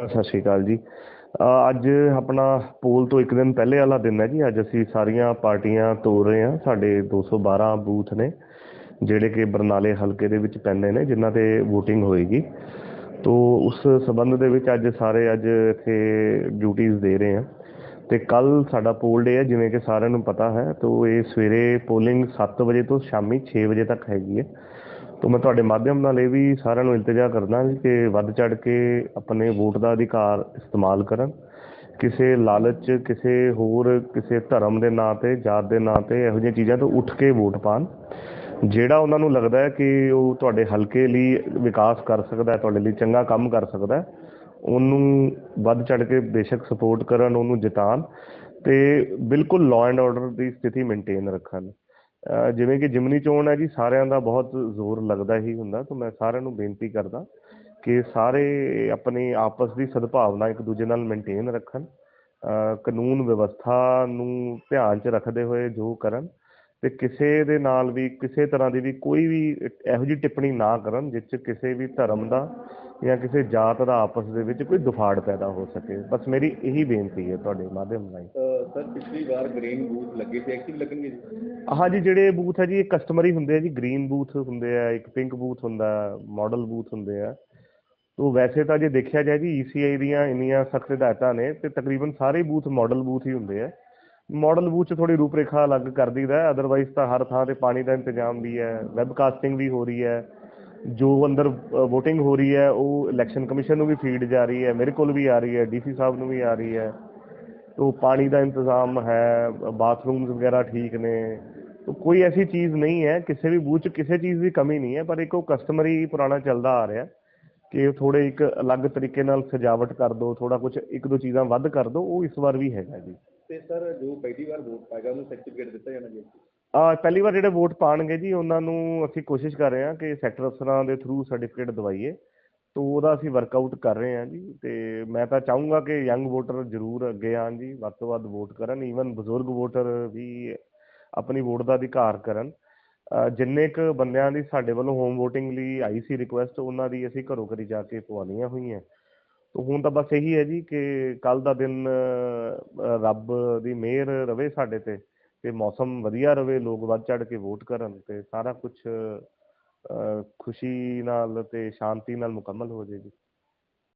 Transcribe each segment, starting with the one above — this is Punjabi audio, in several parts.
ਸਤਿ ਸ਼੍ਰੀ ਅਕਾਲ ਜੀ। ਅੱਜ ਆਪਣਾ ਪੋਲ ਤੋਂ ਇੱਕ ਦਿਨ ਪਹਿਲੇ ਵਾਲਾ ਦਿਨ ਹੈ ਜੀ। ਅੱਜ ਅਸੀਂ ਸਾਰੀਆਂ ਪਾਰਟੀਆਂ ਤੋਰ ਰਹੇ ਹਾਂ। ਸਾਡੇ 212 ਬੂਥ ਨੇ, ਜਿਹੜੇ ਕਿ ਬਰਨਾਲੇ ਹਲਕੇ ਦੇ ਵਿੱਚ ਪੈਂਦੇ ਨੇ, ਜਿਨ੍ਹਾਂ ਤੇ VOTING ਹੋਏਗੀ। ਤੋ ਉਸ ਸਬੰਧ ਦੇ ਵਿੱਚ ਅੱਜ ਸਾਰੇ ਅੱਜ ਇੱਥੇ ਡਿਊਟੀਆਂ ਦੇ ਰਹੇ ਹਾਂ। ਤੇ ਕੱਲ ਸਾਡਾ ਪੋਲ ਡੇ ਹੈ, ਜਿਵੇਂ ਕਿ ਸਾਰਿਆਂ ਨੂੰ ਪਤਾ ਹੈ। ਤੋ ਇਹ ਸਵੇਰੇ ਪੋਲਿੰਗ 7 ਵਜੇ ਤੋਂ ਸ਼ਾਮੀ 6 ਵਜੇ ਤੱਕ ਹੈਗੀ ਹੈ। ਤੋ ਮੈਂ ਤੁਹਾਡੇ ਮਾਧਿਅਮ ਨਾਲ ਇਹ ਵੀ ਸਾਰਿਆਂ ਨੂੰ ਇਲਤਜਾ ਕਰਦਾ ਕਿ ਵੱਧ ਚੜ ਕੇ ਆਪਣੇ ਵੋਟ ਦਾ ਅਧਿਕਾਰ ਇਸਤੇਮਾਲ ਕਰਨ। ਕਿਸੇ ਲਾਲਚ, ਕਿਸੇ ਹੋਰ, ਕਿਸੇ ਧਰਮ ਦੇ ਨਾਂ ਤੇ, ਜਾਤ ਦੇ ਨਾਂ ਤੇ ਇਹੋ ਜਿਹੀਆਂ ਚੀਜ਼ਾਂ ਤੋਂ ਉੱਠ ਕੇ ਵੋਟ ਪਾਣ ਜਿਹੜਾ ਉਹਨਾਂ ਨੂੰ ਲੱਗਦਾ ਹੈ ਕਿ ਉਹ ਤੁਹਾਡੇ ਹਲਕੇ ਲਈ ਵਿਕਾਸ ਕਰ ਸਕਦਾ ਹੈ, ਤੁਹਾਡੇ ਲਈ ਚੰਗਾ ਕੰਮ ਕਰ ਸਕਦਾ ਹੈ, ਉਹਨੂੰ ਵੱਧ ਚੜ ਕੇ ਬੇਸ਼ੱਕ ਸਪੋਰਟ ਕਰਨ, ਉਹਨੂੰ ਜਿਤਾਣ ਤੇ ਬਿਲਕੁਲ ਲਾਅ ਐਂਡ ਆਰਡਰ ਦੀ ਸਥਿਤੀ ਮੇਨਟੇਨ ਰੱਖਣ। ਜਿਵੇਂ ਕਿ ਜਿਮਨੀ ਚੋਣ ਹੈ ਜੀ, ਸਾਰਿਆਂ ਦਾ ਬਹੁਤ ਜ਼ੋਰ ਲੱਗਦਾ ਹੀ ਹੁੰਦਾ, ਤਾਂ ਮੈਂ ਸਾਰਿਆਂ ਨੂੰ ਬੇਨਤੀ ਕਰਦਾ ਕਿ ਸਾਰੇ ਆਪਣੀ ਆਪਸ ਦੀ ਸਦਭਾਵਨਾ ਇੱਕ ਦੂਜੇ ਨਾਲ ਮੇਨਟੇਨ ਰੱਖਣ ਕਾਨੂੰਨ ਵਿਵਸਥਾ ਨੂੰ ਧਿਆਨ 'ਚ ਰੱਖਦੇ ਹੋਏ ਜੋ ਕਰਨ ਤੇ ਕਿਸੇ ਦੇ ਨਾਲ ਵੀ, ਕਿਸੇ ਤਰ੍ਹਾਂ ਦੀ ਵੀ ਕੋਈ ਵੀ ਇਹੋ ਜਿਹੀ ਟਿੱਪਣੀ ਨਾ ਕਰਨ ਜਿਸ 'ਚ ਕਿਸੇ ਵੀ ਧਰਮ ਦਾ ਜਾਂ ਕਿਸੇ ਜਾਤ ਦਾ ਆਪਸ ਦੇ ਵਿੱਚ ਕੋਈ ਦੁਫਾੜ ਪੈਦਾ ਹੋ ਸਕੇ। ਬਸ ਮੇਰੀ ਇਹੀ ਬੇਨਤੀ ਹੈ ਤੁਹਾਡੇ ਮਾਧਿਅਮ ਰਾਹੀਂ। ਸਰ, ਪਿਛਲੀ ਵਾਰ ਗ੍ਰੀਨ ਬੂਥ ਲੱਗੇ ਸੀ ਐਕਟਿਵ ਲੱਗਣਗੇ ਜੀ? ਆਹ ਜਿਹੜੇ ਬੂਥ ਹੈ ਜੀ, ਇਹ ਕਸਟਮਰੀ ਹੁੰਦੇ ਆ ਜੀ। ਗ੍ਰੀਨ ਬੂਥ ਹੁੰਦੇ ਆ, ਇੱਕ ਪਿੰਕ ਬੂਥ ਹੁੰਦਾ ਮਾਡਲ ਬੂਥ ਹੁੰਦੇ ਆ। ਤੋ ਵੈਸੇ ਤਾਂ ਜੇ ਦੇਖਿਆ ਜਾਏ ਜੀ ECI ਦੀਆਂ ਇੰਨੀਆਂ ਸਖਤ ਹਦਾਇਤਾਂ ਨੇ, ਤੇ ਤਕਰੀਬਨ ਸਾਰੇ ਬੂਥ ਮਾਡਲ ਬੂਥ ਹੀ ਹੁੰਦੇ ਆ। ਮਾਡਲ ਬੂਥ 'ਚ ਥੋੜੀ ਰੂਪਰੇਖਾ ਅਲੱਗ ਕਰ ਦਈਦਾ ਅਦਰਵਾਈਜ਼ ਤਾਂ ਹਰ ਥਾਂ ਤੇ ਪਾਣੀ ਦਾ ਇੰਤਜ਼ਾਮ ਵੀ ਹੈ ਵੈਬਕਾਸਟਿੰਗ ਵੀ ਹੋ ਰਹੀ ਹੈ। ਜੋ ਅੰਦਰ VOTING ਹੋ ਰਹੀ ਹੈ, ਉਹ ਇਲੈਕਸ਼ਨ ਕਮਿਸ਼ਨ ਨੂੰ ਵੀ ਫੀਡ ਜਾ ਰਹੀ ਹੈ, ਮੇਰੇ ਕੋਲ ਵੀ ਆ ਰਹੀ ਹੈ ਡੀਸੀ ਸਾਹਿਬ ਨੂੰ ਵੀ ਆ ਰਹੀ ਹੈ। ਤੋ ਪਾਣੀ ਦਾ ਇੰਤਜ਼ਾਮ ਹੈ ਬਾਥਰੂਮਸ ਵਗੈਰਾ ਠੀਕ ਨੇ। ਤੋ ਕੋਈ ਐਸੀ ਚੀਜ਼ ਨਹੀਂ ਹੈ ਕਿਸੇ ਵੀ ਬੂਥ 'ਚ ਕਿਸੇ ਚੀਜ਼ ਦੀ ਕਮੀ ਨਹੀਂ ਹੈ ਪਰ ਇੱਕ ਉਹ ਕਸਟਮਰੀ ਪੁਰਾਣਾ ਚੱਲਦਾ ਆ ਰਿਹਾ ਕਿ ਥੋੜੇ ਇੱਕ ਅਲੱਗ ਤਰੀਕੇ ਨਾਲ ਸਜਾਵਟ ਕਰ ਦਿਓ ਥੋੜਾ ਕੁਝ ਇੱਕ ਦੋ ਚੀਜ਼ਾਂ ਵੱਧ ਕਰ ਦਿਓ ਉਹ ਇਸ ਵਾਰ ਵੀ ਹੈਗਾ ਜੀ। ਤੇ ਸਰ ਜੋ ਪਹਿਲੀ ਵਾਰ ਵੋਟ ਪਾਏਗਾ ਉਹਨੂੰ ਸਰਟੀਫਿਕੇਟ ਦਿੱਤਾ ਜਾਣਾ ਜੀ? ਆ ਪਹਿਲੀ ਵਾਰ ਜਿਹੜੇ ਵੋਟ ਪਾਣਗੇ ਜੀ ਉਹਨਾਂ ਨੂੰ ਅਸੀਂ ਕੋਸ਼ਿਸ਼ ਕਰ ਰਹੇ ਹਾਂ ਕਿ ਸੈਕਟਰ ਅਫਸਰਾਂ ਦੇ ਥਰੂ ਸਰਟੀਫਿਕੇਟ ਦਵਾਈਏ। ਤੋ ਉਹਦਾ ਅਸੀਂ ਵਰਕਆਊਟ ਕਰ ਰਹੇ ਹਾਂ ਜੀ ਤੇ ਮੈਂ ਤਾਂ ਚਾਹੂੰਗਾ ਕਿ ਯੰਗ ਵੋਟਰ ਜ਼ਰੂਰ ਅੱਗੇ ਆਣ ਜੀ, ਵੱਧ ਤੋਂ ਵੱਧ ਵੋਟ ਕਰਨ ਈਵਨ ਬਜ਼ੁਰਗ ਵੋਟਰ ਵੀ ਆਪਣੀ ਵੋਟ ਦਾ ਅਧਿਕਾਰ ਕਰਨ। ਜਿੰਨੇ ਕ ਬੰਦਿਆਂ ਦੀ ਸਾਡੇ ਵੱਲੋਂ ਹੋਮ VOTING ਲਈ ਆਈ ਸੀ ਰਿਕੁਐਸਟ ਉਹਨਾਂ ਦੀ ਅਸੀਂ ਘਰੋਂ ਘਰੀ ਜਾ ਕੇ ਪਵਾਉਣੀਆਂ ਹੋਈਆਂ। ਤੋ ਹੁਣ ਤਾਂ ਬਸ ਇਹੀ ਹੈ ਜੀ ਕਿ ਕੱਲ ਦਾ ਦਿਨ ਰੱਬ ਦੀ ਮਿਹਰ ਰਵੇ ਸਾਡੇ ਤੇ ਤੇ ਮੌਸਮ ਵਧੀਆ ਰਵੇ, ਲੋਕ ਵੱਧ ਚੜ ਕੇ ਵੋਟ ਕਰਨ ਤੇ ਸਾਰਾ ਕੁਝ ਖੁਸ਼ੀ ਨਾਲ ਤੇ ਸ਼ਾਂਤੀ ਨਾਲ ਮੁਕੰਮਲ ਹੋ ਜਾਏ ਜੀ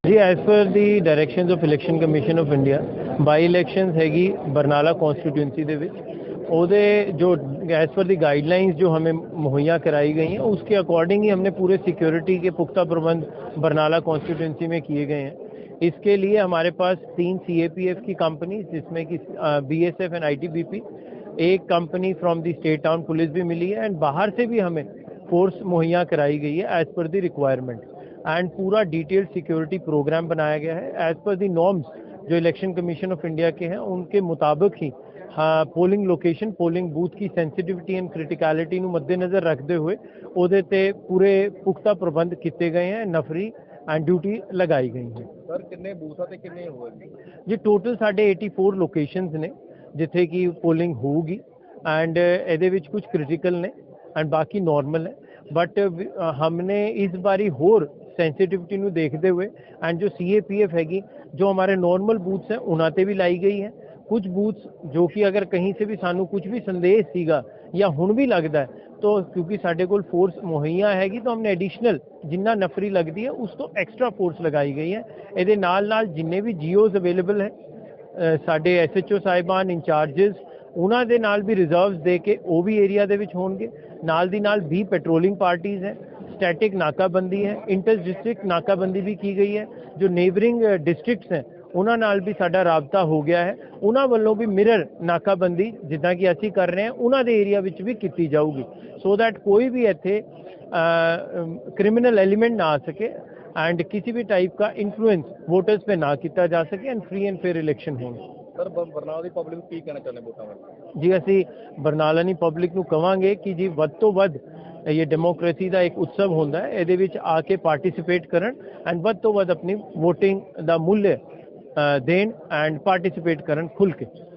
ਜੀ as per the directions of election commission of India by elections ਹੈਗੀ ਬਰਨਾਲਾ कॉन्स्टिट्यूंसी ਦੇ ਵਿੱਚ ਉਹਦੇ जो एज पर दी गाइडलाइंस जो हमें मुहैया कराई गई हैं उसके अकॉर्डिंग ही हमने पूरे सिक्योरिटी के पुख्ता प्रबंध बरनाला कॉन्स्टिट्यूंसी में किए गए हैं इसके लिए हमारे पास तीन सीएपीएफ की कंपनी जिसमें कि बीएसएफ एंड आईटीबीपी एक company from the state town police भी मिली है एंड बाहर से भी हमें फोर्स मुहैया कराई गई है as per the requirement and पूरा डिटेल्ड सिक्योरिटी प्रोग्राम बनाया गया है एज पर दी नॉर्म्स जो इलेक्शन कमीशन ऑफ इंडिया के हैं उनके मुताबिक ही ਹਾਂ polling location polling booth the sensitivity and criticality ਨੂੰ ਮੱਦੇਨਜ਼ਰ ਰੱਖਦੇ ਹੋਏ ਉਹਦੇ ਤੇ ਪੂਰੇ ਪੁਖਤਾ ਪ੍ਰਬੰਧ ਕੀਤੇ ਗਏ ਹਨ ਨਫਰੀ ਐਂਡ ਡਿਊਟੀ ਲਗਾਈ ਗਈ ਹੈ ਸਰ ਕਿੰਨੇ ਬੂਥਾਂ ਤੇ ਕਿੰਨੇ ਹੋਏ ਜੀ ਟੋਟਲ ਸਾਡੇ 84 ਲੋਕੇਸ਼ਨਸ ਨੇ ਜਿੱਥੇ ਕਿ ਪੋਲਿੰਗ ਹੋਊਗੀ ਐਂਡ ਇਹਦੇ ਵਿੱਚ ਕੁਝ ਕ੍ਰਿਟੀਕਲ ਨੇ ਐਂਡ ਬਾਕੀ ਨਾਰਮਲ ਹੈ ਬਟ हमने ਇਸ बारी ਹੋਰ सेंसिटिविटी ਨੂੰ ਦੇਖਦੇ ਹੋਏ ਐਂਡ ਜੋ CAPF ਹੈਗੀ ਜੋ ਹਮਾਰੇ ਨਾਰਮल ਬੂਥਸ ਹੈ ਉਹਨਾਂ ਤੇ ਵੀ ਲਾਈ ਗਈ ਹੈ ਕੁਝ ਬੂਥਸ ਜੋ ਕਿ ਅਗਰ ਕਹੀਂ ਸੇ ਵੀ ਸਾਨੂੰ ਕੁਝ ਵੀ ਸੰਦੇਸ਼ ਸੀਗਾ ਜਾਂ ਹੁਣ ਵੀ ਲੱਗਦਾ ਤੋ ਕਿਉਂਕਿ ਸਾਡੇ ਕੋਲ ਫੋਰਸ ਮੁਹੱਈਆ ਹੈਗੀ ਤਾਂ ਹਮਨੇ ਐਡੀਸ਼ਨਲ ਜਿੰਨਾ ਨਫਰੀ ਲੱਗਦੀ ਹੈ ਉਸ ਤੋਂ ਐਕਸਟਰਾ ਫੋਰਸ ਲਗਾਈ ਗਈ ਹੈ ਇਹਦੇ ਨਾਲ ਨਾਲ ਜਿੰਨੇ ਵੀ ਜੀਓਜ਼ ਅਵੇਲੇਬਲ ਹੈ ਸਾਡੇ ਐਸਐਚਓ ਸਾਹਿਬਾਨ ਇੰਚਾਰजेस ਉਹਨਾਂ ਦੇ ਨਾਲ ਵੀ ਰਿਜ਼ਰਵਸ ਦੇ ਕੇ ਉਹ ਵੀ ਏਰੀਆ ਦੇ ਵਿੱਚ ਹੋਣਗੇ ਨਾਲ ਦੀ ਨਾਲ 20 ਪੈਟਰੋਲਿੰਗ ਪਾਰਟੀਆਂ ਹੈ ਸਟੈਟਿਕ ਨਾਕਾਬੰਦੀ ਹੈ ਇੰਟਰ ਡਿਸਟ੍ਰਿਕਟ ਨਾਕਾਬੰਦੀ ਵੀ ਕੀ ਗਈ ਹੈ ਜੋ ਨੇਬਰਿੰਗ ਡਿਸਟ੍ਰਿਕਟਸ ਹੈ ਉਹਨਾਂ ਨਾਲ ਵੀ ਸਾਡਾ ਰਾਬਤਾ ਹੋ ਗਿਆ ਹੈ ਉਹਨਾਂ ਵੱਲੋਂ ਵੀ ਮਿਰਰ ਨਾਕਾਬੰਦੀ ਜਿੱਦਾਂ ਕਿ ਅਸੀਂ ਕਰ ਰਹੇ ਹਾਂ ਉਹਨਾਂ ਦੇ ਏਰੀਆ ਵਿੱਚ ਵੀ ਕੀਤੀ ਜਾਊਗੀ ਸੋ ਦੈਟ ਕੋਈ ਵੀ ਇੱਥੇ क्रिमिनल एलिमेंट ना आ सके एंड किसी भी टाइप का इन्फ्लुएंस वोटर्स पे ना किया जा सके and free and fair election होंगे ਸਰ ਬਰਨਾਲਾ ਦੀ ਪਬਲਿਕ ਨੂੰ ਕੀ ਕਹਿਣਾ ਚਾਹੁੰਦੇ ਵੋਟਾਂ ਬਾਰੇ? ਜੀ, ਅਸੀਂ ਬਰਨਾਲਾਨੀ ਪਬਲਿਕ ਨੂੰ ਕਵਾਂਗੇ ਕਿ ਜੀ ਵੱਧ ਤੋਂ ਵੱਧ ਇਹ ਡੈਮੋਕ੍ਰੇਸੀ ਦਾ ਇੱਕ ਉਤਸਵ ਹੁੰਦਾ ਹੈ, ਇਹਦੇ ਵਿੱਚ ਆ ਕੇ ਪਾਰਟਿਸਿਪੇਟ ਕਰਨ ਐਂਡ ਵੱਧ ਤੋਂ ਵੱਧ ਆਪਣੀ VOTING ਦਾ ਮੁੱਲ ਦੇਣ ਐਂਡ ਪਾਰਟਿਸਿਪੇਟ ਕਰਨ ਖੁੱਲ ਕੇ।